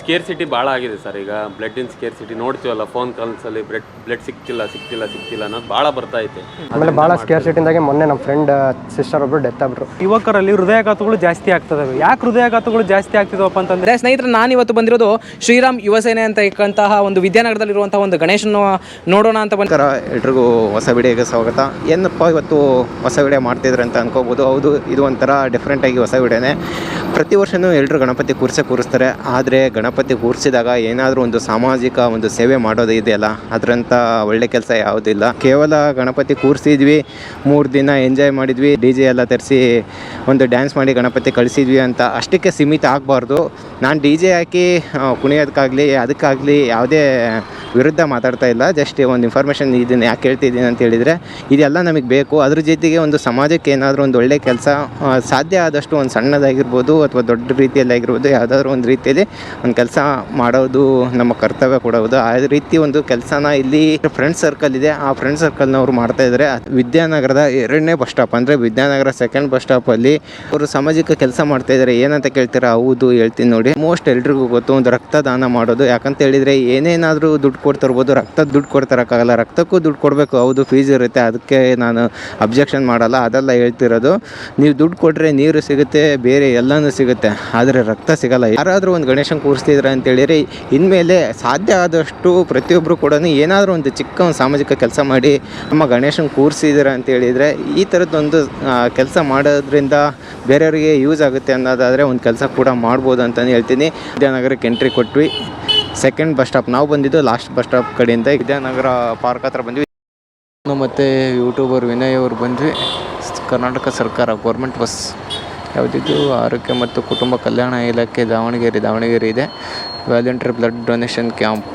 Square city ಭಾಳ ಆಗಿದೆ sir. ಈಗ ಬ್ಲಡ್ ಇನ್ ಸ್ಕೇರ್ ಸಿಟಿ ನೋಡ್ತೀವಲ್ಲ ಫೋನ್ ಕಾಲ್ಸಲ್ಲಿ ಬ್ಲಡ್ ಬ್ಲಡ್ ಸಿಕ್ತಿಲ್ಲ ಸಿಕ್ತಿಲ್ಲ ಸಿಕ್ತಿಲ್ಲ ಅನ್ನೋದು ಭಾಳ ಬರ್ತಾ ಐತೆ. ಆಮೇಲೆ ಭಾಳ ಸ್ಕೇರ್ ಸಿಟಿಂದಾಗೆ ಮೊನ್ನೆ ನಮ್ಮ ಫ್ರೆಂಡ್ ಸಿಸ್ಟರ್ ಒಬ್ಬರು ಡೆತ್ ಆಗ್ಬಿಟ್ರು. ಯುವಕರಲ್ಲಿ ಹೃದಯಾಘಾತಗಳು ಜಾಸ್ತಿ ಆಗ್ತದವೆ ಯಾಕೆ ಹೃದಯಾಘಾತಗಳು ಜಾಸ್ತಿ ಆಗ್ತಿದವಪ್ಪ ಅಂತಂದ್ರೆ ಸ್ನೇಹಿತರೆ ನಾನು ಇವತ್ತು ಬಂದಿರೋದು ಶ್ರೀರಾಮ್ ಯುವ ಸೇನೆ ಅಂತ ಇಕ್ಕಂತಹ ಒಂದು ವಿದ್ಯಾನಗರದಲ್ಲಿರುವಂತಹ ಒಂದು ಗಣೇಶನ ನೋಡೋಣ ಅಂತ ಬಂದ ಎಲ್ರಿಗೂ ಹೊಸ ವಿಡಿಯೋಗೆ ಸ್ವಾಗತ. ಏನಪ್ಪ ಇವತ್ತು ಹೊಸ ವಿಡಿಯೋ ಮಾಡ್ತಿದ್ರೆ ಅಂತ ಅನ್ಕೋಬೋದು. ಹೌದು ಇದು ಒಂಥರ ಡಿಫ್ರೆಂಟಾಗಿ ಹೊಸ ವಿಡಿಯೋನೇ. ಪ್ರತಿ ವರ್ಷನೂ ಎಲ್ಲರೂ ಗಣಪತಿ ಕೂರಿಸೇ ಕೂರಿಸ್ತಾರೆ. ಆದರೆ ಗಣಪತಿ ಕೂರಿಸಿದಾಗ ಏನಾದರೂ ಒಂದು ಸಾಮಾಜಿಕ ಒಂದು ಸೇವೆ ಮಾಡೋದು ಇದೆಯಲ್ಲ? ಅದರಂಥ ಒಳ್ಳೆ ಕೆಲಸ ಯಾವುದಿಲ್ಲ ಕೇವಲ ಗಣಪತಿ ಕೂರಿಸಿದ್ವಿ, ಮೂರು ದಿನ ಎಂಜಾಯ್ ಮಾಡಿದ್ವಿ, ಡಿ ಜೆ ಎಲ್ಲ ತರಿಸಿ ಒಂದು ಡ್ಯಾನ್ಸ್ ಮಾಡಿ ಗಣಪತಿ ಕಳಿಸಿದ್ವಿ ಅಂತ ಅಷ್ಟಕ್ಕೆ ಸೀಮಿತ ಆಗಬಾರ್ದು. ನಾನು ಡಿ ಜೆ ಹಾಕಿ ಕುಣಿಯೋದಕ್ಕಾಗಲಿ ಅದಕ್ಕಾಗಲಿ ಯಾವುದೇ ವಿರುದ್ಧ ಮಾತಾಡ್ತಾ ಇಲ್ಲ. ಜಸ್ಟ್ ಒಂದು ಇನ್ಫಾರ್ಮೇಷನ್ ಇದನ್ನು ಯಾಕೆ ಹೇಳ್ತಿದ್ದೀನಿ ಅಂತ ಹೇಳಿದರೆ, ಇದೆಲ್ಲ ನಮಗೆ ಬೇಕು. ಅದ್ರ ಜೊತೆಗೆ ಒಂದು ಸಮಾಜಕ್ಕೆ ಏನಾದರೂ ಒಂದು ಒಳ್ಳೆ ಕೆಲಸ ಸಾಧ್ಯ ಆದಷ್ಟು ಒಂದು ಸಣ್ಣದಾಗಿರ್ಬೋದು ಅಥವಾ ದೊಡ್ಡ ರೀತಿಯಲ್ಲಿ ಆಗಿರ್ಬೋದು ಯಾವುದಾದ್ರೂ ಒಂದು ರೀತಿಯಲ್ಲಿ ಒಂದು ಕೆಲಸ ಮಾಡೋದು, ನಮ್ಮ ಕರ್ತವ್ಯ ಕೂಡ ಹೌದು. ಆ ರೀತಿ ಒಂದು ಕೆಲಸನ ಇಲ್ಲಿ ಫ್ರೆಂಡ್ ಸರ್ಕಲ್ ಇದೆ. ಆ ಫ್ರೆಂಡ್ ಸರ್ಕಲ್ನವರು ಮಾಡ್ತಾ ಇದ್ದಾರೆ ವಿದ್ಯಾನಗರದ ಎರಡನೇ ಬಸ್ ಸ್ಟಾಪ್ ಅಂದರೆ ವಿದ್ಯಾನಗರ ಸೆಕೆಂಡ್ ಬಸ್ ಸ್ಟಾಪಲ್ಲಿ ಅವರು ಸಾಮಾಜಿಕ ಕೆಲಸ ಮಾಡ್ತಾ ಇದ್ದಾರೆ ಏನಂತ ಕೇಳ್ತೀರಾ? ಹೌದು, ಹೇಳ್ತೀನಿ ನೋಡಿ. ಮೋಸ್ಟ್ ಎಲ್ರಿಗೂ ಗೊತ್ತು ಒಂದು ರಕ್ತದಾನ ಮಾಡೋದು. ಯಾಕಂತ ಹೇಳಿದರೆ ಏನೇನಾದರೂ ದುಡ್ಡು ಕೊಡ್ತಿರ್ಬೋದು ರಕ್ತ ದುಡ್ಡು ಕೊಡ್ತಾರಕ್ಕಾಗಲ್ಲ. ರಕ್ತಕ್ಕೂ ದುಡ್ಡು ಕೊಡಬೇಕು. ಹೌದು ಫೀಸ್ ಇರುತ್ತೆ. ಅದಕ್ಕೆ ನಾನು ಅಬ್ಜೆಕ್ಷನ್ ಮಾಡಲ್ಲ. ಅದೆಲ್ಲ ಹೇಳ್ತಿರೋದು. ನೀವು ದುಡ್ಡು ಕೊಟ್ಟರೆ ನೀರು ಸಿಗುತ್ತೆ, ಬೇರೆ ಎಲ್ಲನೂ ಸಿಗುತ್ತೆ. ಆದರೆ ರಕ್ತ ಸಿಗಲ್ಲ. ಯಾರಾದರೂ ಒಂದು ಗಣೇಶನ ಕೂರಿಸ್ತಿದ್ರೆ ಅಂತೇಳಿದರೆ ಇನ್ಮೇಲೆ ಸಾಧ್ಯ ಆದಷ್ಟು ಪ್ರತಿಯೊಬ್ಬರು ಕೂಡ ಏನಾದರೂ ಒಂದು ಚಿಕ್ಕ ಒಂದು ಸಾಮಾಜಿಕ ಕೆಲಸ ಮಾಡಿ ನಮ್ಮ ಗಣೇಶನ ಕೂರಿಸಿದ್ರೆ ಅಂತೇಳಿದರೆ ಈ ಥರದ್ದೊಂದು ಕೆಲಸ ಮಾಡೋದ್ರಿಂದ ಬೇರೆಯವರಿಗೆ ಯೂಸ್ ಆಗುತ್ತೆ ಅನ್ನೋದಾದರೆ ಒಂದು ಕೆಲಸ ಕೂಡ ಮಾಡ್ಬೋದು ಅಂತಲೇ ಹೇಳ್ತೀನಿ. ವಿದ್ಯಾನಗರಕ್ಕೆ ಎಂಟ್ರಿ ಕೊಟ್ವಿ. ಸೆಕೆಂಡ್ ಬಸ್ ಸ್ಟಾಪ್ ನಾವು ಬಂದಿದ್ದು, ಲಾಸ್ಟ್ ಬಸ್ ಸ್ಟಾಪ್ ಕಡೆಯಿಂದ. ವಿದ್ಯಾನಗರ ಪಾರ್ಕ್ ಹತ್ರ ಬಂದ್ವಿ. ಮತ್ತು ಯೂಟ್ಯೂಬರ್ ವಿನಯ್ ಅವರು ಬಂದ್ವಿ. ಕರ್ನಾಟಕ ಸರ್ಕಾರ ಗೌರ್ಮೆಂಟ್ ಬಸ್. ಯಾವುದಿದ್ದು ಆರೋಗ್ಯ ಮತ್ತು ಕುಟುಂಬ ಕಲ್ಯಾಣ ಇಲಾಖೆ ದಾವಣಗೆರೆ ದಾವಣಗೆರೆ ಇದೆ. Voluntary blood donation camp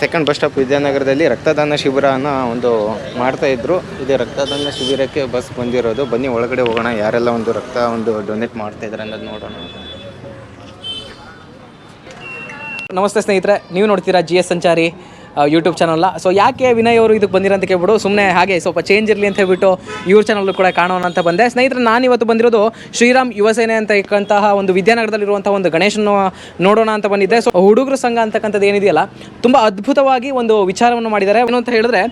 second bus stop ವಿದ್ಯಾನಗರದಲ್ಲಿ ರಕ್ತದಾನ ಶಿಬಿರನ ಒಂದು ಮಾಡ್ತಾ ಇದ್ರು. ಇದೇ ರಕ್ತದಾನ ಶಿಬಿರಕ್ಕೆ ಬಸ್ ಬಂದಿರೋದು. ಬನ್ನಿ, ಒಳಗಡೆ ಹೋಗೋಣ. ಯಾರೆಲ್ಲ ಒಂದು ರಕ್ತ ಒಂದು ಡೊನೇಟ್ ಮಾಡ್ತಾ ಇದ್ದಾರೆ ಅನ್ನೋದು ನೋಡೋಣ. ನಮಸ್ತೆ ಸ್ನೇಹಿತರೆ ನೀವು ನೋಡ್ತೀರಾ ಜಿ ಸಂಚಾರಿ. ಯೂಟ್ಯೂಬ್ ಚಾನಲ್ನ ಸೊ ಯಾಕೆ ವಿನಯ್ ಅವರು ಇದಕ್ಕೆ ಬಂದಿರೋ ಅಂತ ಕೇಳ್ಬಿಟ್ಟು ಸುಮ್ಮನೆ ಹಾಗೆ ಸ್ವಲ್ಪ ಚೇಂಜ್ ಇರಲಿ ಅಂತ ಹೇಳ್ಬಿಟ್ಟು ಇವ್ರ ಚಾನಲ್ ಕೂಡ ಕಾಣೋಣ ಅಂತ ಬಂದೆ. ಸ್ನೇಹಿತರೆ, ನಾನು ಇವತ್ತು ಬಂದಿರೋದು ಶ್ರೀರಾಮ್ ಯುವಸೇನೆ ಅಂತ ಇಕ್ಕಂತಹ ಒಂದು ವಿದ್ಯಾನಗರದಲ್ಲಿರುವಂಥ ಒಂದು ಗಣೇಶನ ನೋಡೋಣ ಅಂತ ಬಂದಿದ್ದೆ. ಸೊ ಹುಡುಗರ ಸಂಘ ಅಂತಕ್ಕಂಥದ್ದು ಏನಿದೆಯಲ್ಲ, ತುಂಬ ಅದ್ಭುತವಾಗಿ ಒಂದು ವಿಚಾರವನ್ನು ಮಾಡಿದ್ದಾರೆ. ಏನು ಅಂತ ಹೇಳಿದ್ರೆ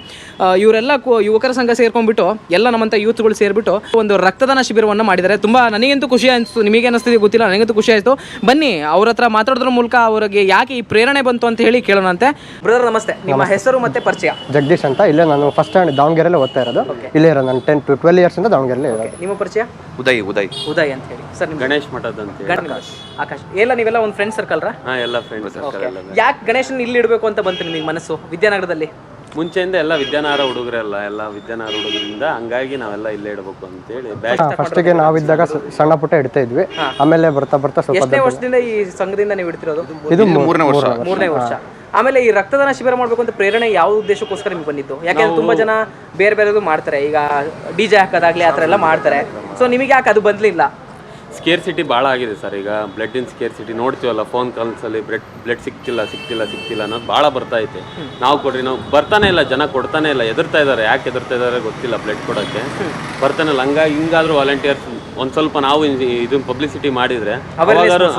ಇವರೆಲ್ಲ ಯುವಕರ ಸಂಘ ಸೇರ್ಕೊಂಡ್ಬಿಟ್ಟು, ಎಲ್ಲ ನಮ್ಮಂಥ ಯೂತ್ಗಳು ಸೇರಿಬಿಟ್ಟು ಒಂದು ರಕ್ತದಾನ ಶಿಬಿರವನ್ನು ಮಾಡಿದ್ದಾರೆ. ತುಂಬ ನನಗಂತೂ ಖುಷಿ ಅನಿಸ್ತು, ನಿಮಗೆ ಅನಿಸ್ತಿದೆ ಗೊತ್ತಿಲ್ಲ, ನನಗಂತೂ ಖುಷಿ ಆಯಿತು. ಬನ್ನಿ, ಅವ್ರ ಹತ್ರ ಮಾತಾಡೋದ್ರ ಮೂಲಕ ಅವರಿಗೆ ಯಾಕೆ ಈ ಪ್ರೇರಣೆ ಬಂತು ಅಂತ ಹೇಳಿ ಕೇಳೋಣಂತೆ ಬ್ರದರ್, ನಮಸ್ತೆ. ನಿಮ್ಮ ಹೆಸರು ಮತ್ತೆ ಪರಿಚಯ. ಜಗದೀಶ್ ಅಂತ. ಇಲ್ಲೇ ನಾನು ಫಸ್ಟ್ ಸ್ಟ್ಯಾಂಡ್ ದಾವಣಗೆರೆಲ್ಲೇ ಓದ್ತಾ ಇರೋದು. ಇಲ್ಲೇ ಇರೋದು. ನಾನು ಟೆನ್ ಟು ಟ್ವೆಲ್ ಇಯರ್ಸ್ ದಾವಣಗೆರೆಲ್ಲೇ ಇರೋದು. ನಿಮ್ಮ ಪರಿಚಯ? ಉದಯ್ ಉದಯ್. ಉದಯ್ ಅಂತ ಹೇಳಿ. ಸರ್ ನಿಮ್ಮ ಗಣೇಶ್ ಮಠದ ಅಂತ ಹೇಳಿ. ಗಣೇಶ್ ಆಕಾಶ್. ಎಲ್ಲ ನೀವೆಲ್ಲ ಒಂದು ಫ್ರೆಂಡ್ ಸರ್ಕಲ್ ರಾ? ಹಾ ಎಲ್ಲ ಫ್ರೆಂಡ್ ಸರ್ಕಲ್ ಯಾಕೆ ಗಣೇಶನ್ ಇಲ್ಲಿ ಇಡಬೇಕು ಅಂತ ಬಂತು ನಿಮಗೆ ಮನಸ್ಸು ವಿದ್ಯಾನಗರದಲ್ಲಿ? ಮುಂಚೆಯಿಂದ ಎಲ್ಲ ವಿದ್ಯಾನಾರ ಹುಡುಗರೆಲ್ಲ ಎಲ್ಲ ವಿದ್ಯಾನಾರ ಹುಡುಗರಿಂದ ಹಂಗಾಗಿ ನಾವೆಲ್ಲ ಇಲ್ಲೇ ಇಡಬೇಕು ಅಂತೇಳಿ ಫಸ್ಟ್ಗೆ ನಾವಿದ್ದಾಗ ಸ- ಸಣ್ಣ ಪುಟ್ಟ ಇಡ್ತಾ ಇದ್ವಿ. ಆಮೇಲೆ ಬರ್ತಾ ಬರ್ತಾ ಸ್ವಲ್ಪ ಎಷ್ಟನೇ ವರ್ಷದಿಂದ ಈ ಸಂಘದಿಂದ ನೀವು ಇಡ್ತಿರೋದು? ಇದು ಮೂರನೇ ವರ್ಷ. ಮೂರನೇ ವರ್ಷ. ಆಮೇಲೆ ಈ ರಕ್ತದಾನ ಶಿಬಿರ ಮಾಡಬೇಕು ಅಂತ ಪ್ರೇರಣೆ ಯಾವ ಉದ್ದೇಶಕ್ಕೋಸ್ಕರ ನಿಮ್ಗೆ ಬಂದಿತ್ತು ಯಾಕೆಂದ್ರೆ ತುಂಬಾ ಜನ ಬೇರೆ ಬೇರೆದು ಮಾಡ್ತಾರೆ. ಈಗ ಡಿ ಜೆ ಹಾಕೋದಾಗ್ಲಿ ಆ ಥರ ಎಲ್ಲ ಮಾಡ್ತಾರೆ. ಸೊ ನಿಮಗೆ ಯಾಕೆ ಅದು ಬಂದಲಿಲ್ಲ ಸ್ಕೇರ್ ಸಿಟಿ ಭಾಳ ಆಗಿದೆ ಸರ್. ಈಗ ಬ್ಲಡ್ ಇನ್ ಸ್ಕೇರ್ ಸಿಟಿ ನೋಡ್ತೀವಲ್ಲ ಫೋನ್ ಕಾಲ್ಸಲ್ಲಿ ಬ್ಲಡ್ ಬ್ಲಡ್ ಸಿಕ್ತಿಲ್ಲ ಸಿಕ್ತಿಲ್ಲ ಸಿಕ್ತಿಲ್ಲ ಅನ್ನೋದು ಭಾಳ ಬರ್ತಾ ಐತೆ. ನಾವು ಕೊಡ್ರಿ ನಾವು ಬರ್ತಾನೆ ಇಲ್ಲ ಜನ ಕೊಡ್ತಾನೆ ಇಲ್ಲ ಎದುರ್ತಾ ಇದ್ದಾರೆ. ಯಾಕೆ ಎದುರ್ತಾ ಇದ್ದಾರೆ ಗೊತ್ತಿಲ್ಲ ಬ್ಲಡ್ ಕೊಡೋಕ್ಕೆ. ಬರ್ತಾನೆ ಇಲ್ಲ. ಹಂಗಾಗಿ ಹಿಂಗಾದ್ರೂ ವಾಲಂಟಿಯರ್ಸ್ ಒಂದು ಸ್ವಲ್ಪ ನಾವು ಇದನ್ನ ಪಬ್ಲಿಸಿಟಿ ಮಾಡಿದ್ರೆ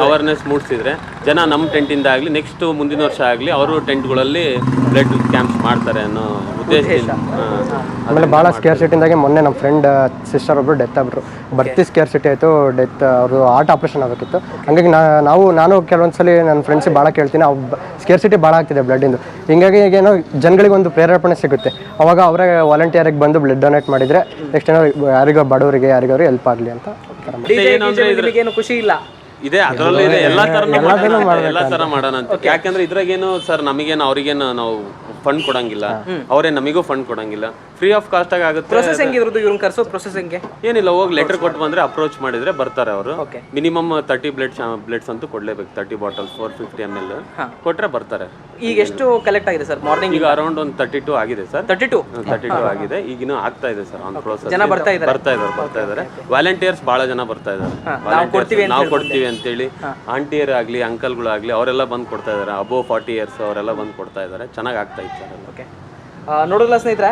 ಅವೇರ್ನೆಸ್ ಮೂಡಿಸಿದ್ರೆ ಜನ ನಮ್ಮ ಟೆಂಟಿಂದ ಆಗಲಿ ನೆಕ್ಸ್ಟ್ ಮುಂದಿನ ವರ್ಷ ಆಗಲಿ ಅವರು ಟೆಂಟ್ಗಳಲ್ಲಿ ಬ್ಲಡ್ ಕ್ಯಾಂಪ್ಸ್ ಮಾಡ್ತಾರೆ ಅನ್ನೋ ಉದ್ದೇಶದಿಂದ. ಆಮೇಲೆ ಭಾಳ ಸ್ಕೇರ್ ಸಿಟಿಂದಾಗೆ ಮೊನ್ನೆ ನಮ್ಮ ಫ್ರೆಂಡ್ ಸಿಸ್ಟರ್ ಒಬ್ಬರು ಡೆತ್ ಆಗ್ಬಿಟ್ರು ಬರ್ತಿ ಸ್ಕೇರ್ ಸಿಟಿ ಆಯಿತು ಡೆತ್ ಅವರು ಹಾರ್ಟ್ ಆಪ್ರೇಷನ್ ಆಗಬೇಕಿತ್ತು. ಹಂಗಾಗಿ ನಾ- ನಾವು ನಾನು ಕೆಲವೊಂದ್ಸಲಿ ನನ್ನ ಫ್ರೆಂಡ್ಸಿಗೆ ಭಾಳ ಕೇಳ್ತೀನಿ ಅವು ಸ್ಕೇರ್ ಸಿಟಿ ಭಾಳ ಆಗ್ತಿದೆ ಬ್ಲಡ್ಡಿಂದು ಹಿಂಗಾಗಿ ಏನೋ ಜನಗಳಿಗೆ ಒಂದು ಪ್ರೇರೇಪಣೆ ಸಿಗುತ್ತೆ. ಅವಾಗ ಅವರೇ ವಾಲಂಟಿಯರಿಗೆ ಬಂದು ಬ್ಲಡ್ ಡೊನೇಟ್ ಮಾಡಿದರೆ ನೆಕ್ಸ್ಟ್ ಏನೋ ಯಾರಿಗೋ ಬಡವರಿಗೆ ಯಾರಿಗಾರು ಹೆಲ್ಪ್ ಆಗಲಿ ಅಂತ. ಖುಷಿ ಇಲ್ಲ? ಇದೆ ಅದರಲ್ಲೂ ಇದೆ. ಎಲ್ಲಾ ತರ ಎಲ್ಲಾ ತರ ಮಾಡೋಣ ಅಂತ. ಯಾಕಂದ್ರೆ ಇದ್ರಾಗೇನು ಸರ್ ನಮಗೇನು ಅವ್ರಿಗೇನು ನಾವು ಫಂಡ್ ಕೊಡಂಗಿಲ್ಲ. ಅವರೇ ನಮಗೂ ಫಂಡ್ ಕೊಡಂಗಿಲ್ಲ. ಫ್ರೀ ಆಫ್ ಕಾಸ್ಟ್ ಆಗುತ್ತೆ. ಪ್ರೊಸೆಸ್ ಹೆಂಗಿರೋದು ಇವ್ರನ್ನ ಕರ್ಸೋ ಪ್ರೊಸೆಸ್ ಹೆಂಗೆ ಏನಿಲ್ಲ ಹೋಗಿ ಲೆಟರ್ ಕೊಟ್ಟು ಬಂದ್ರೆ ಅಪ್ರೋಚ್ ಮಾಡಿದ್ರೆ ಬರ್ತಾರೆ ಅವರು. ಮಿನಿಮಮ್ ತರ್ಟಿ ಬ್ಲಡ್ ಬ್ಲಡ್ಸ್ ಅಂತೂ ಕೊಡಲೇಬೇಕು. Thirty bottle four fifty M L ಕೊಟ್ಟರೆ ಬರ್ತಾರೆ. ಈಗ ಎಷ್ಟು ಕಲೆಕ್ಟ್ ಆಗಿದೆ ಸರ್ ಮಾರ್ನಿಂಗ್ ಈಗ ಅರೌಂಡ್ ಒಂದು ತರ್ಟಿ ಟು ಆಗಿದೆ sir thirty two thirty two ಆಗಿದೆ. ಈಗಿನ ಆಗ್ತಾ ಇದೆ ಸರ್ ಆನ್ ಪ್ರೋಸೆಸ್ ಜನ ಬರ್ತಾ ಇದ್ದಾರೆ. ಬರ್ತಾ ಇದ್ದಾರೆ ಬರ್ತಾ ಇದ್ದಾರೆ. ವಾಲಂಟಿಯರ್ಸ್ ಬಹಳ ಜನ ಬರ್ತಾ ಇದ್ದಾರೆ. ನಾವು ಕೊಡ್ತೀವಿ ಅಂತೇಳಿ. ಆಂಟಿಯರ್ ಆಗ್ಲಿ ಅಂಕಲ್ಗಳು ಆಗ್ಲಿ ಅವರೆಲ್ಲ ಬಂದು ಕೊಡ್ತಾ ಇದ್ದಾರೆ. ಅಬೋ ಫಾರ್ಟಿ ಇಯರ್ಸ್ ಅವರೆಲ್ಲ ಬಂದು ಕೊಡ್ತಾ ಇದ್ದಾರೆ. ಚೆನ್ನಾಗಿ ಆಗ್ತಾ ಇತ್ತು ಸರ್ ಓಕೆ ನೋಡೋಲ್ಲ ಸ್ನೇಹಿತರೆ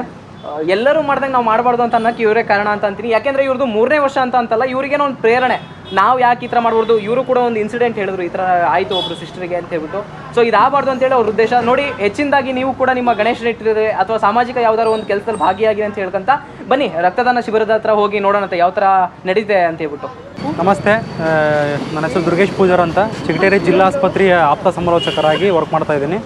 ಎಲ್ಲರೂ ಮಾಡ್ದಂಗೆ ನಾವು ಮಾಡಬಾರ್ದು ಅಂತ ಅನ್ನೋಕ್ಕೆ ಇವರೇ ಕಾರಣ ಅಂತ ಅಂತೀನಿ. ಯಾಕೆಂದರೆ ಇವ್ರದ್ದು ಮೂರನೇ ವರ್ಷ ಅಂತ ಅಂತಲ್ಲ, ಇವ್ರಿಗೇನೋ ಒಂದು ಪ್ರೇರಣೆ. ನಾವು ಯಾಕೆ ಈ ಥರ ಮಾಡ್ಬಾರ್ದು? ಇವರು ಕೂಡ ಒಂದು ಇನ್ಸಿಡೆಂಟ್ ಹೇಳಿದ್ರು, ಈ ಥರ ಆಯಿತು ಒಬ್ರು ಸಿಸ್ಟರ್ಗೆ ಅಂತ ಹೇಳ್ಬಿಟ್ಟು. ಸೊ ಇದಾಗಬಾರ್ದು ಅಂತೇಳಿ ಅವ್ರ ಉದ್ದೇಶ. ನೋಡಿ, ಹೆಚ್ಚಿನದಾಗಿ ನೀವು ಕೂಡ ನಿಮ್ಮ ಗಣೇಶ ಇಟ್ಟಿದ್ರೆ ಅಥವಾ ಸಾಮಾಜಿಕ ಯಾವ್ದಾದ್ರು ಒಂದು ಕೆಲಸದಲ್ಲಿ ಭಾಗಿಯಾಗಿ ಅಂತ ಹೇಳ್ಕೊಂತ ಬನ್ನಿ, ರಕ್ತದಾನ ಶಿಬಿರದ ಹತ್ರ ಹೋಗಿ ನೋಡೋಣ ಯಾವ ಥರ ನಡೀತೆ ಅಂತ ಹೇಳ್ಬಿಟ್ಟು. ನಮಸ್ತೆ ನನ್ನ ಹೆಸರು ದುರ್ಗೇಶ್ ಪೂಜಾರ್ ಅಂತ. ಚಿಗಟೇರಿ ಜಿಲ್ಲಾ ಆಸ್ಪತ್ರೆಯ ಆಪ್ತ ಸಮಾಲೋಚಕರಾಗಿ ವರ್ಕ್ ಮಾಡ್ತಾ ಇದ್ದೀನಿ.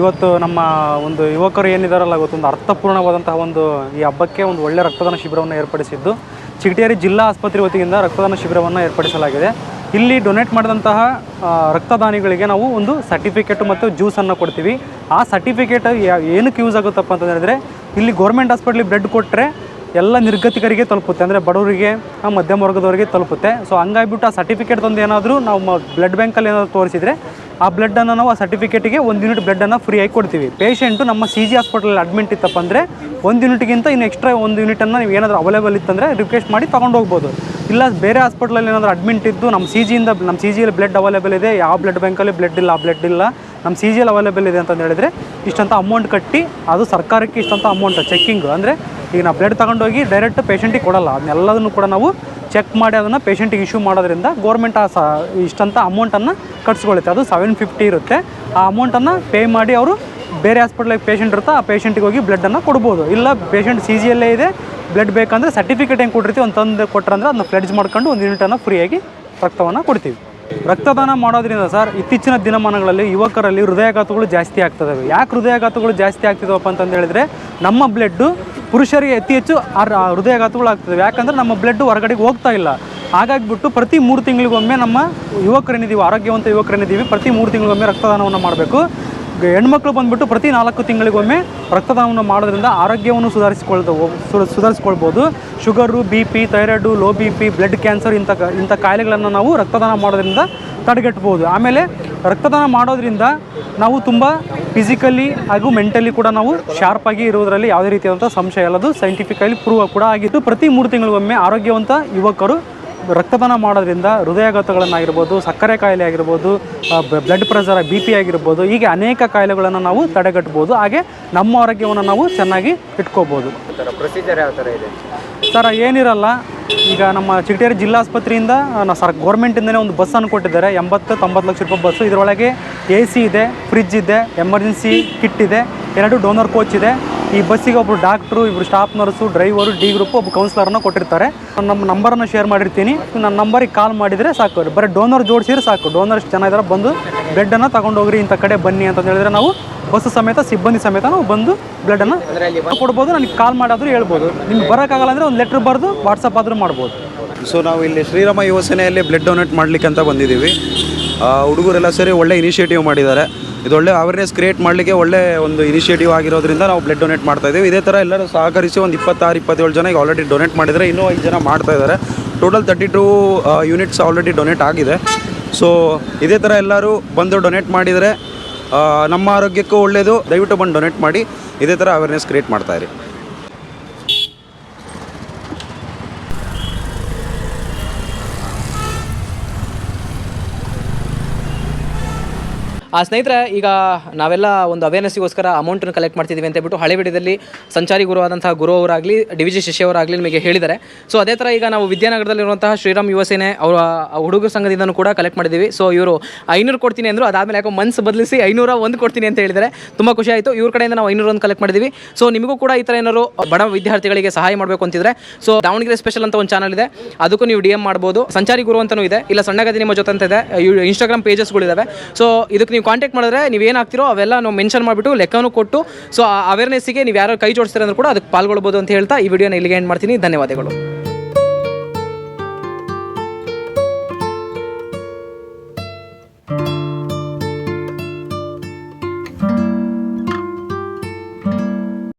ಇವತ್ತು ನಮ್ಮ ಒಂದು ಯುವಕರು ಏನಿದಾರಲ್ಲ ಗೊತ್ತೊಂದು ಅರ್ಥಪೂರ್ಣವಾದಂತಹ ಒಂದು ಈ ಹಬ್ಬಕ್ಕೆ ಒಂದು ಒಳ್ಳೆಯ ರಕ್ತದಾನ ಶಿಬಿರವನ್ನು ಏರ್ಪಡಿಸಿದ್ದು. ಚಿಗಟೇರಿ ಜಿಲ್ಲಾ ಆಸ್ಪತ್ರೆ ವತಿಯಿಂದ ರಕ್ತದಾನ ಶಿಬಿರವನ್ನು ಏರ್ಪಡಿಸಲಾಗಿದೆ. ಇಲ್ಲಿ ಡೊನೇಟ್ ಮಾಡಿದಂತಹ ರಕ್ತದಾನಿಗಳಿಗೆ ನಾವು ಒಂದು ಸರ್ಟಿಫಿಕೇಟ್ ಮತ್ತು ಜ್ಯೂಸನ್ನು ಕೊಡ್ತೀವಿ. ಆ ಸರ್ಟಿಫಿಕೇಟ್ ಏನಕ್ಕೆ ಯೂಸ್ ಆಗುತ್ತಪ್ಪ ಅಂತಂದರೆ, ಇಲ್ಲಿ ಗೌರ್ಮೆಂಟ್ ಹಾಸ್ಪಿಟ್ಲಿಗೆ ಬ್ಲಡ್ ಕೊಟ್ಟರೆ ಎಲ್ಲ ನಿರ್ಗತಿಕರಿಗೆ ತಲುಪುತ್ತೆ. ಅಂದರೆ ಬಡವರಿಗೆ ಮಧ್ಯಮ ವರ್ಗದವರಿಗೆ ತಲುಪುತ್ತೆ. ಸೊ ಹಂಗಾಗ್ಬಿಟ್ಟು ಆ ಸರ್ಟಿಫಿಕೇಟ್ ತಂದು ಏನಾದರೂ ನಾವು ಬ್ಲಡ್ ಬ್ಯಾಂಕಲ್ಲಿ ಏನಾದರೂ ತೋರಿಸಿದರೆ, ಆ ಬ್ಲಡ್ಡನ್ನು ನಾವು ಆ ಸರ್ಟಿಫಿಕೇಟಿಗೆ ಒಂದು ಯೂನಿಟ್ ಬ್ಲಡ್ಡನ್ನು ಫ್ರೀಯಾಗಿ ಕೊಡ್ತೀವಿ. ಪೇಷೆಂಟು ನಮ್ಮ ಸಿ ಜಿ ಹಾಸ್ಪಿಟಲಲ್ಲಿ ಅಡ್ಮಿಟ್ ಇತ್ತಪ್ಪ ಅಂದರೆ, ಒಂದು ಯೂನಿಟ್ಗಿಂತ ಇನ್ನು ಎಕ್ಸ್ಟ್ರಾ ಒಂದು ಯೂನಿಟನ್ನು ನೀವು ಏನಾದರೂ ಅವೈಲೇಬಲ್ ಇತ್ತಂದರೆ ರಿಕ್ವೆಸ್ಟ್ ಮಾಡಿ ತೊಗೊಂಡು ಹೋಗ್ಬೋದು. ಇಲ್ಲ, ಬೇರೆ ಹಾಸ್ಪಿಟ್ಲಲ್ಲಿ ಏನಾದರೂ ಅಡ್ಮಿಟ್ ಇದ್ದು ನಮ್ಮ ಸಿ ಜಿಯಿಂದ ನಮ್ಮ ಸಿ ಜಿಯಲ್ಲಿ ಬ್ಲಡ್ ಅವೈಲೇಬಲ್ ಇದೆ, ಯಾವ ಬ್ಲಡ್ ಬ್ಯಾಂಕಲ್ಲಿ ಬ್ಲಡ್ ಇಲ್ಲ, ಆ ಬ್ಲಡ್ ಇಲ್ಲ, ನಮ್ಮ ಸಿ ಜಿಯಲ್ಲಿ ಅವೈಲೇಬಲ್ ಇದೆ ಅಂತಂದು ಹೇಳಿದ್ರೆ, ಇಷ್ಟಂತ ಅಮೌಂಟ್ ಕಟ್ಟಿ, ಅದು ಸರ್ಕಾರಕ್ಕೆ ಇಷ್ಟಂತ ಅಮೌಂಟ್ ಚೆಕ್ಕಿಂಗ್ ಅಂದರೆ ಈಗ ನಾವು ಬ್ಲಡ್ ತಗೊಂಡೋಗಿ ಡೈರೆಕ್ಟ್ ಪೇಷಂಟಿಗೆ ಕೊಡಲ್ಲ. ಅದನ್ನೆಲ್ಲದನ್ನು ಕೂಡ ನಾವು ಚೆಕ್ ಮಾಡಿ ಅದನ್ನು ಪೇಷಂಟಿಗೆ ಇಶ್ಯೂ ಮಾಡೋದ್ರಿಂದ ಗೌರ್ಮೆಂಟ್ ಆ ಸ ಇಷ್ಟಂತ ಅಮೌಂಟನ್ನು ಕಟ್ಸ್ಕೊಳ್ಳುತ್ತೆ. ಅದು ಸೆವೆನ್ ಫಿಫ್ಟಿ ಇರುತ್ತೆ. ಆ ಅಮೌಂಟನ್ನು ಪೇ ಮಾಡಿ ಅವರು ಬೇರೆ ಹಾಸ್ಪಿಟ್ಲಿಗೆ ಪೇಷಂಟ್ ಇರುತ್ತೆ ಆ ಪೇಷಂಟಿಗೆ ಹೋಗಿ ಬ್ಲಡ್ಡನ್ನು ಕೊಡ್ಬೋದು. ಇಲ್ಲ ಪೇಷಂಟ್ ಸಿ ಜಿಯಲ್ಲೇ ಇದೆ, ಬ್ಲಡ್ ಬೇಕಂದರೆ ಸರ್ಟಿಫಿಕೇಟ್ ಹೆಂಗೆ ಕೊಟ್ಟಿರ್ತೀವಿ ಒಂದು ತಂದು ಕೊಟ್ಟರಂದ್ರೆ ಅದನ್ನ ಫ್ಲೆಡ್ಜ್ ಮಾಡ್ಕೊಂಡು ಒಂದು ಯೂನಿಟನ್ನು ಫ್ರೀಯಾಗಿ ರಕ್ತವನ್ನು ಕೊಡ್ತೀವಿ. ರಕ್ತದಾನ ಮಾಡೋದ್ರಿಂದ ಸರ್ ಇತ್ತೀಚಿನ ದಿನಮಾನಗಳಲ್ಲಿ ಯುವಕರಲ್ಲಿ ಹೃದಯಾಘಾತಗಳು ಜಾಸ್ತಿ ಆಗ್ತದವೆ. ಯಾಕೆ ಹೃದಯಾಘಾತಗಳು ಜಾಸ್ತಿ ಆಗ್ತಿದವಪ್ಪ ಅಂತಂದು ಹೇಳಿದ್ರೆ ನಮ್ಮ ಬ್ಲಡ್ಡು ಪುರುಷರಿಗೆ ಅತಿ ಹೆಚ್ಚು ಆರ್- ಆ ಹೃದಯಾಘಾತಗಳು ಆಗ್ತದೆ ಯಾಕಂದ್ರೆ ನಮ್ಮ ಬ್ಲಡ್ ಹೊರಗಡೆಗೆ ಹೋಗ್ತಾ ಇಲ್ಲ. ಹಾಗಾಗಿಬಿಟ್ಟು ಪ್ರತಿ ಮೂರು ತಿಂಗಳಿಗೊಮ್ಮೆ ನಮ್ಮ ಯುವಕರೇನಿದ್ದೀವಿ ಆರೋಗ್ಯವಂತ ಯುವಕರೇನಿದ್ದೀವಿ ಪ್ರತಿ ಮೂರು ತಿಂಗಳಿಗೊಮ್ಮೆ ರಕ್ತದಾನವನ್ನು ಮಾಡಬೇಕು. ಹೆಣ್ಮಕ್ಳು ಬಂದ್ಬಿಟ್ಟು ಪ್ರತಿ ನಾಲ್ಕು ತಿಂಗಳಿಗೊಮ್ಮೆ ರಕ್ತದಾನವನ್ನು ಮಾಡೋದ್ರಿಂದ ಆರೋಗ್ಯವನ್ನು ಸುಧಾರಿಸಿಕೊಳ್ತ ಸುಧಾರಿಸ್ಕೊಳ್ಬೋದು. Sugar B P thyroid low B P blood cancer ಇಂಥ ಇಂಥ ಕಾಯಿಲೆಗಳನ್ನು ನಾವು ರಕ್ತದಾನ ಮಾಡೋದ್ರಿಂದ ತಡೆಗಟ್ಬೋದು. ಆಮೇಲೆ ರಕ್ತದಾನ ಮಾಡೋದ್ರಿಂದ ನಾವು ತುಂಬ ಫಿಸಿಕಲಿ ಹಾಗೂ ಮೆಂಟಲಿ ಕೂಡ ನಾವು ಶಾರ್ಪಾಗಿ ಇರುವುದರಲ್ಲಿ ಯಾವುದೇ ರೀತಿಯಾದಂಥ ಸಂಶಯ ಇಲ್ಲದು ಸೈಂಟಿಫಿಕಲಿ ಪ್ರೂವ್ ಕೂಡ ಆಗಿದ್ದು ಪ್ರತಿ ಮೂರು ತಿಂಗಳಿಗೊಮ್ಮೆ ಆರೋಗ್ಯವಂತ ಯುವಕರು ರಕ್ತದಾನ ಮಾಡೋದ್ರಿಂದ ಹೃದಯಾಘಾತಗಳನ್ನಾಗಿರ್ಬೋದು ಸಕ್ಕರೆ ಕಾಯಿಲೆ ಆಗಿರ್ಬೋದು ಬ್ಲಡ್ ಪ್ರೆಷರ್ ಬಿ ಪಿ ಆಗಿರ್ಬೋದು ಹೀಗೆ ಅನೇಕ ಕಾಯಿಲೆಗಳನ್ನು ನಾವು ತಡೆಗಟ್ಬೋದು ಹಾಗೆ ನಮ್ಮ ಆರೋಗ್ಯವನ್ನು ನಾವು ಚೆನ್ನಾಗಿ ಇಟ್ಕೋಬೋದು. ಪ್ರೊಸೀಜರ್ ಯಾವ ಥರ ಇದೆ? ಸರ್ ಏನಿರಲ್ಲ ಈಗ ನಮ್ಮ ಚಿಗಟೇರಿ ಜಿಲ್ಲಾ ಆಸ್ಪತ್ರೆಯಿಂದ ನಾ ಸರ್, ಗೌರ್ಮೆಂಟಿಂದನೇ ಒಂದು ಬಸ್ಸನ್ನು ಕೊಟ್ಟಿದ್ದಾರೆ. ಎಂಬತ್ತು, ತೊಂಬತ್ತು ಲಕ್ಷ ರೂಪಾಯಿ ಬಸ್ಸು. ಇದರೊಳಗೆ ಎ ಸಿ ಇದೆ, ಫ್ರಿಜ್ ಇದೆ, ಎಮರ್ಜೆನ್ಸಿ ಕಿಟ್ ಇದೆ, ಎರಡು ಡೋನರ್ ಕೋಚ್ ಇದೆ. ಈ ಬಸ್ಸಿಗೆ ಒಬ್ಬರು ಡಾಕ್ಟ್ರು ಇಬ್ಬರು staff nurse, driver, D group ಒಬ್ಬ ಕೌನ್ಸಿಲರ್ನ ಕೊಟ್ಟಿರ್ತಾರೆ. ನಮ್ಮ ನಂಬರನ್ನು ಶೇರ್ ಮಾಡಿರ್ತೀನಿ. ನನ್ನ ನಂಬರಿಗೆ ಕಾಲ್ ಮಾಡಿದರೆ ಸಾಕು. ಬರೀ ಡೋನರ್ ಜೋಡಿಸಿದ್ರೆ ಸಾಕು. ಡೋನರ್ ಜನ ಇದ್ದಾರೆ ಬಂದು ಬೆಡ್ಡನ್ನು ತೊಗೊಂಡೋಗ್ರಿ, ಇಂಥ ಕಡೆ ಬನ್ನಿ ಅಂತ ಹೇಳಿದ್ರೆ ನಾವು ಬಸ್ ಸಮೇತ ಸಿಬ್ಬಂದಿ ಸಮೇತ ನಾವು ಬಂದು ಬ್ಲಡ್ಡನ್ನು ಕೊಡ್ಬೋದು. ನನಗೆ ಕಾಲ್ ಮಾಡಾದರೂ ಹೇಳ್ಬೋದು. ನಿಮ್ಗೆ ಬರೋಕ್ಕಾಗಲ್ಲ ಅಂದರೆ ಒಂದು ಲೆಟ್ರ್ ಬರೆದು ವಾಟ್ಸಪ್ ಆದರೂ ಮಾಡ್ಬೋದು. ಸೊ ನಾವು ಇಲ್ಲಿ ಶ್ರೀರಾಮ ಯೋಸನೆಯಲ್ಲಿ ಬ್ಲಡ್ ಡೊನೇಟ್ ಮಾಡ್ಲಿಕ್ಕೆ ಅಂತ ಬಂದಿದ್ದೀವಿ. ಆ, ಹುಡುಗರೆಲ್ಲ ಸೇರಿ ಒಳ್ಳೆ ಇನಿಷಿಯೇಟಿವ್ ಮಾಡಿದ್ದಾರೆ. ಇದು ಒಳ್ಳೆ ಅವೇರ್ನೆಸ್ ಕ್ರಿಯೇಟ್ ಮಾಡಲಿಕ್ಕೆ ಒಳ್ಳೆ ಒಂದು ಇನಿಷಿಯೇಟಿವ್ ಆಗಿರೋದ್ರಿಂದ ನಾವು ಬ್ಲಡ್ ಡೊನೇಟ್ ಮಾಡ್ತಾ ಇದ್ದೀವಿ. ಇದೇ ಥರ ಎಲ್ಲರೂ ಸಹಕರಿಸಿ ಒಂದು ಇಪ್ಪತ್ತಾರು ಇಪ್ಪತ್ತೇಳು ಜನ ಈಗ ಆಲ್ರೆಡಿ ಡೊನೇಟ್ ಮಾಡಿದ್ದಾರೆ. ಇನ್ನೂ ಐದು ಜನ ಮಾಡ್ತಾ ಇದ್ದಾರೆ. Total thirty two units already donate ಆಗಿದೆ. ಸೊ ಇದೇ ಥರ ಎಲ್ಲರೂ ಬಂದು ಡೊನೇಟ್ ಮಾಡಿದರೆ ನಮ್ಮ ಆರೋಗ್ಯಕ್ಕೂ ಒಳ್ಳೆಯದು ದಯವಿಟ್ಟು ಬಂದು ಡೊನೇಟ್ ಮಾಡಿ. ಇದೇ ಥರ ಅವೇರ್ನೆಸ್ ಕ್ರಿಯೇಟ್ ಮಾಡ್ತಾ ಇರಿ. ಆ ಸ್ನೇಹಿತರೆ, ಈಗ ನಾವೆಲ್ಲ ಒಂದು ಅವೇರ್ನೆಸ್ಗೋಸ್ಕರ ಅಮೌಂಟನ್ನು ಕಲೆಕ್ಟ್ ಮಾಡ್ತಿದ್ದೀವಿ ಅಂತ ಹೇಳ್ಬಿಟ್ಟು ಹಳೆಬಿಡದಲ್ಲಿ ಸಂಚಾರಿ ಗುರು ಆದಂತಹ ಗುರು ಅವರಾಗಲಿ ಡಿ ವಿ ಜಿ ಶಿಷ್ಯವರಾಗಲಿ ನಿಮಗೆ ಹೇಳಿದ್ದಾರೆ. ಸೊ ಅದೇ ಥರ ಈಗ ನಾವು ವಿದ್ಯಾನಗರದಲ್ಲಿರುವಂತಹ ಶ್ರೀರಾಮ್ ಯುವ ಸೇನೆ ಅವರ ಹುಡುಗರ ಸಂಘದಿಂದನೂ ಕೂಡ ಕಲೆಕ್ಟ್ ಮಾಡಿದ್ದೀವಿ ಸೊ ಇವರು ಐನೂರು ಕೊಡ್ತೀನಿ ಅಂದರು, ಅದಾದಮೇಲೆ ಯಾಕೋ ಮನ್ಸು ಬದಲಿಸಿ ಐನೂರ ಒಂದು ಕೊಡ್ತೀನಿ ಅಂತ ಹೇಳಿದರೆ ತುಂಬ ಖುಷಿ ಆಯಿತು. ಇವ್ರ ಕಡೆಯಿಂದ ನಾವು ಐನೂರ ಒಂದು ಕಲೆಕ್ಟ್ ಮಾಡಿದ್ದೀವಿ ಸೊ ನಿಮಗೂ ಕೂಡ ಈ ಥರ ಏನಾದ್ರು ಬಡ ವಿದ್ಯಾರ್ಥಿಗಳಿಗೆ ಸಹಾಯ ಮಾಡಬೇಕು ಅಂತಿದ್ರೆ ಸೊ ದಾವಣಗೆರೆ ಸ್ಪೆಷಲ್ ಅಂತ ಒಂದು ಚಾನಲ್ ಇದೆ. ಅದಕ್ಕೂ ನೀವು ಡಿ ಎಂ ಮಾಡ್ಬೋದು. ಸಂಚಾರಿ ಗುರು ಅಂತಲೂ ಇದೆ. ಇಲ್ಲ ಸಣ್ಣಗದಿ ನಿಮ್ಮ ಜೊತೆ ಅಂತ ಇದೆ. ಇನ್ಸ್ಟಾಗ್ರಾಮ್ ಪೇಜಸ್ಗಳಿದ್ದಾವೆ ಸೊ ಇದಕ್ಕೆ ನೀವು ಕಾಂಟ್ಯಾಕ್ಟ್ ಮಾಡಿದ್ರೆ ನೀವು ಏನು ಹಾಕ್ತಿರೋ ಅವೆಲ್ಲ ನಾವು ಮೆನ್ಷನ್ ಮಾಡಿಬಿಟ್ಟು ಲೆಕ್ಕನೂ ಕೊಟ್ಟು ಸೊ ಆ ಅವೇರ್ನೆಸ್ಸಿಗೆ ನೀವು ಯಾರು ಕೈ ಜೋಡಿಸ್ತೀರ ಅಂದ್ರೂ ಕೂಡ ಅದಕ್ಕೆ ಪಾಲ್ಗೊಳ್ಬೋದು ಅಂತ ಹೇಳ್ತಾ ಈ ವಿಡಿಯೋನ ಇಲ್ಲಿಗೆ ಎಂಡ್ ಮಾಡ್ತೀನಿ. ಧನ್ಯವಾದಗಳು.